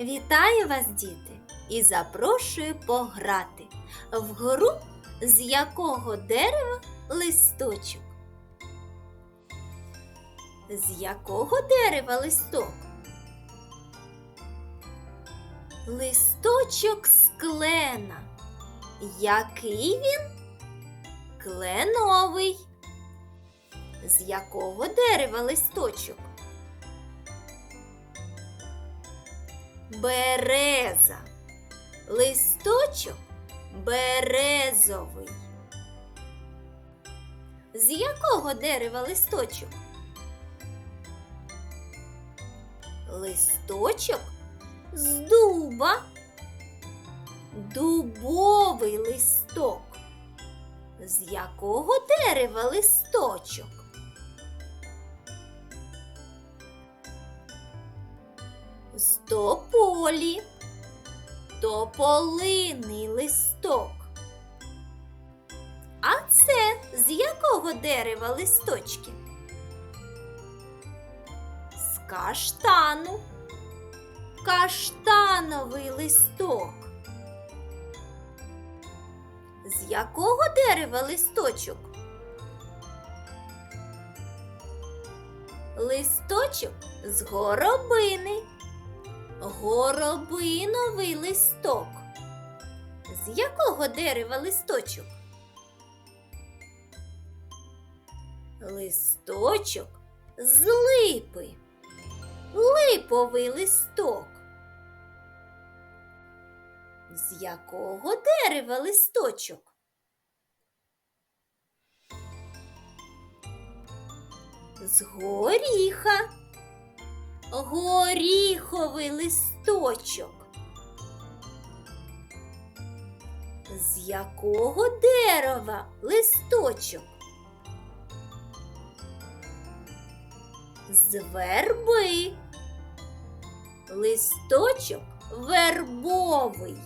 Вітаю вас, діти, і запрошую пограти в гру, з якого дерева листочок. З якого дерева листок? Листочок з клена. Який він? Кленовий. З якого дерева листочок? Береза. Листочок березовий. З якого дерева листочок? Листочок з дуба. Дубовий листок. З якого дерева листочок? З тополі. Тополиний листок. А це з якого дерева листочки? З каштану. Каштановий листок. З якого дерева листочок? Листочок з горобини. Горобиновий листок. З якого дерева листочок? Листочок з липи. Липовий листок. З якого дерева листочок? З горіха. Горіховий листочок. З якого дерева листочок? З верби. Листочок вербовий.